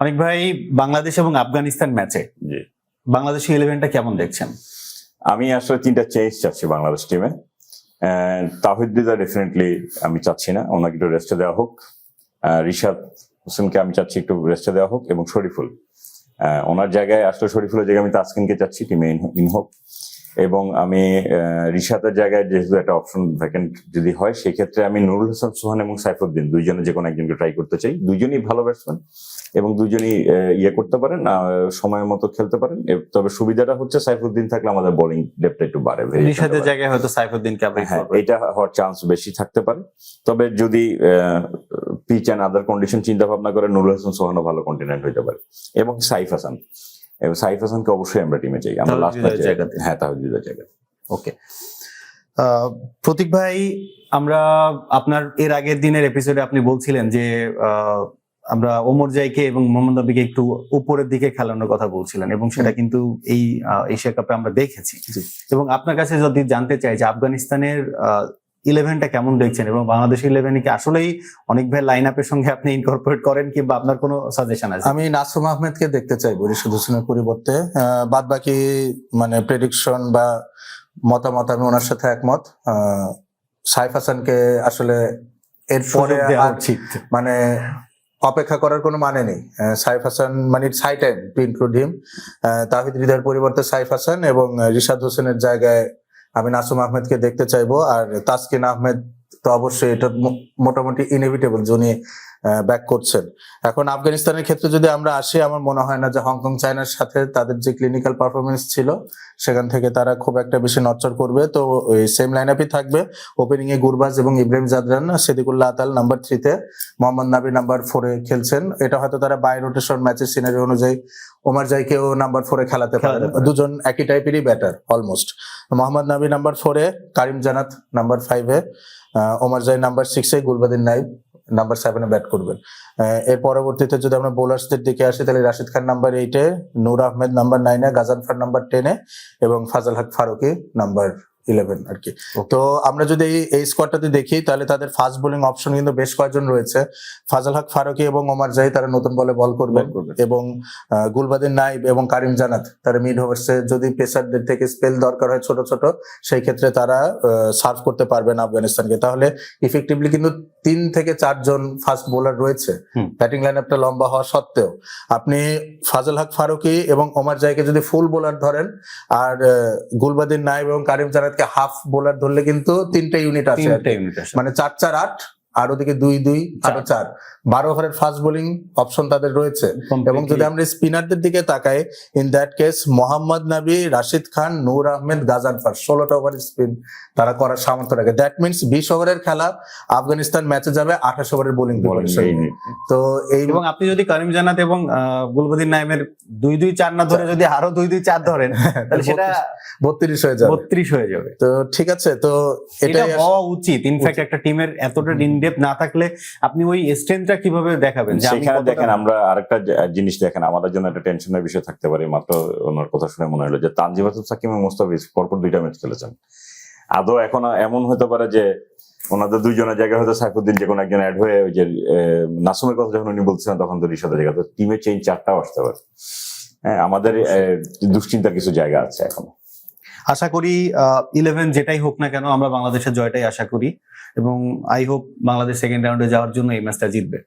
অনেক ভাই বাংলাদেশ এবং আফগানিস্তান ম্যাচে জি। বাংলাদেশের ইলেভেনটা কেমন দেখছেন? আমি আসলে তিনটা চেঞ্জ চাচ্ছি বাংলাদেশ টিমে তাহিদ দিদা ডেফিনেটলি আমি চাচ্ছি না ওনাকে একটু রেস্টে দেওয়া হোক। রিশাদ হোসেনকে আমি চাচ্ছি একটু রেস্টে দেওয়া হোক এবং শরীফুল। ওনার জায়গায় আসলে শরীফুলের জায়গায় আমি তাসকিনকে চাচ্ছি টিমে ইন হোক। এবং আমি রিশাদের জায়গায় যেহেতু একটা অপশন ভ্যাকেন্ট যদি হয় সেক্ষেত্রে আমি নুরুল হাসান সোহান এবং সাইফুদ্দিন দুইজনে যে কোনো একজনকে ট্রাই করতে চাই। দুইজনই ভালো ব্যাটসম্যান এবং দুইজনই আহ, ইয়ে করতে পারেন সময় মতো খেলতে পারেন। তবে সুবিধাটা হচ্ছে সাইফুদ্দিন থাকলে আমাদের বোলিং ডেপটা একটু বাড়ে রিশাদের জায়গায় হয়তো সাইফুদ্দিনকে হ্যাঁ এটা হওয়ার চান্স বেশি থাকতে পারে। তবে যদি পিচ অ্যান্ড আদার কন্ডিশন চিন্তা ভাবনা করে নুরুল হাসান সোহানও ভালো কন্টিনেন্ট হইতে পারে। এবং সাইফ হাসান। এবং সাইফ হাসানকে অবশ্যই আমরা টিমে চাই। আমরা লাস্ট জায়গাতে। হ্যাঁ তাহজুদের জায়গাতে। ওকে প্রতীক ভাই আমরা আপনার এর আগের দিনের এপিসোডে আপনি বলছিলেন যে আহ, আমরা ওমর জাইকে এবং মোহাম্মদ নবীকে একটু উপরের দিকে খেলানোর কথা বলছিলেন এবং সেটা কিন্তু এই এশিয়া কাপে আমরা দেখেছি। এবং আপনার কাছে যদি জানতে চাই যে আফগানিস্তানের ইলেভেনটা কেমন দেখছেন? এবং বাংলাদেশ ইলেভেনে কি আসলেই অনেক ভাই লাইন আপের সঙ্গে আপনি ইনকর্পোরেট করেন কিংবা আপনার কোনো সাজেশন আছে? আমি নাসুম আহমেদকে দেখতে চাইব ঋষদ হোসেনের পরিবর্তে। বাদ বাকি মানে প্রেডিকশন বা মতামত আমি ওনার সাথে একমত। সাইফ হাসানকে আসলে এরপরে মানে অপেক্ষা করার কোনো মানে নেই। সাইফ হাসান মানে high time to include him Towhid হৃদয়ের পরিবর্তে সাইফ হাসান এবং রিশাদ হোসেনের জায়গায় আমি নাসুম আহমেদকে দেখতে চাইব আর তাসকিন আহমেদ তো অবশ্যই এটা মোটামুটি ইনএভিটেবল যিনি ব্যাক করছেন। এখন আফগানিস্তানের ক্ষেত্রে যদি আমরা আসি আমার মনে হয় না যে হংকং চায়নার সাথে তাদের যে ক্লিনিক্যাল পারফরমেন্স ছিল সেখান থেকে তারা খুব একটা বেশি নচ্চর করবে। তো ওই সেম লাইন আপই থাকবে। ওপেনিং এ গুরবাজ এবং ইব্রাহিম জাদরান সিদ্দিকুল্লাহ আতাল নাম্বার থ্রিতে মোহাম্মদ নাবি নাম্বার ফোরে খেলছেন। এটা হয়তো তারা বাই রোটেশন ম্যাচের সিনারি অনুযায়ী ওমার জাইকেও নাম্বার ফোরে খেলাতে পারে। খেলাতে পারে। দুজন একই টাইপেরই ব্যাটার অলমোস্ট মোহাম্মদ নাবি নাম্বার ফোরে কারিম জানাত নাম্বার ফাইভে ওমার জাই নাম্বার সিক্সে গুলবাদিন নাইব নাম্বার সেভেনে ব্যাট করবেন। এর পরবর্তীতে যদি আমরা বোলার্সদের দিকে আসি, তাহলে রাশিদ খান নাম্বার এইটে নূর আহমেদ নাম্বার নাইনে গাজান ফার নাম্বার টেনে এবং ফাজাল হক ফারুকি নাম্বার ইলেভেন আর কি তো আমরা যদি এই স্কোয়াডটাতে দেখি তাহলে তাদের ফাস্ট বোলিং অপশন কিন্তু বেশ কয়েকজন রয়েছে। ফাজাল হক ফারুকি এবং ওমার জাহি তারা নতুন বলে বল করবেন। এবং গুলবাদিন নাইব এবং কারিম জানাত তারা মিড ওভার্সে যদি পেসারদের থেকে স্পেল দরকার হয় ছোট ছোট সেই ক্ষেত্রে তারা সার্ভ করতে পারবেন আফগানিস্তানকে। তাহলে ইফেক্টিভলি কিন্তু তিন থেকে চারজন ফাস্ট বোলার রয়েছে। ব্যাটিং লাইন আপটা লম্বা হওয়া সত্ত্বেও। আপনি ফাজল হক ফারুকি এবং ওমার জাইকে যদি ফুল বোলার ধরেন আর গুলবাদিন নাইব এবং কারিম হাফ বোলার ধরলে কিন্তু তিনটা ইউনিট আছে আর ইউনিট আছে মানে চার চার আট আর ওদিকে দুই দুই আরও চার। বারো ওভারের ফাস্ট বোলিং অপশন তাদের রয়েছে। এবং যদি আমরা স্পিনারদের দিকে তাকাই in that case Mohammad Nabi Rashid Khan Noor Ahmad Ghazanfar ষোলোটা ওভার স্পিন তারা করার সামর্থ্য রাখে। দ্যাট মিনস বিশ ওভারের খেলা আফগানিস্তান ম্যাচে যাবে আঠাশ ওভারের বোলিং তো এই এবং আপনি যদি করিম জানাত এবং গুলবদিন নাইমের দুই দুই চার না ধরে যদি আরও দুই দুই চার ধরেন তাহলে সেটা বত্রিশ হয়ে যাবে। বত্রিশ হয়ে যাবে। তো ঠিক আছে তো এটা হওয়া উচিত। ইনফ্যাক্ট একটা টিমের এতটা ইনডেপ না থাকলে আপনি ওই স্ট্রেংথটা কীভাবে দেখাবেন? সেখানে দেখেন আমরা আরেকটা জিনিস দেখেন আমাদের জন্য একটা টেনশনের বিষয় থাকতে পারে। মাত্র ওনার কথা শুনে মনে হলো যে হাসান সাকিম এবং মুস্তাফিজ পরপর দুইটা ম্যাচ খেলেছেন। আদৌ এখন এমন হতে পারে যে ওনাদের দুইজনের জায়গায় হয়তো সাইফুদ্দিন যে কোনো একজন অ্যাড হয়ে ওই যে নাসুমের কথা যখন উনি বলছিলেন তখন তো রিশাদের জায়গা তো টিমের চেঞ্জ চারটাও আসতে পারে। হ্যাঁ আমাদের দুশ্চিন্তার কিছু জায়গা আছে এখন। আশা করি ইলেভেন যেটাই হোক না কেন আমরা বাংলাদেশের জয়টাই আশা করি এবং আই হোপ বাংলাদেশ সেকেন্ড রাউন্ডে যাওয়ার জন্য এই ম্যাচটা জিতবে।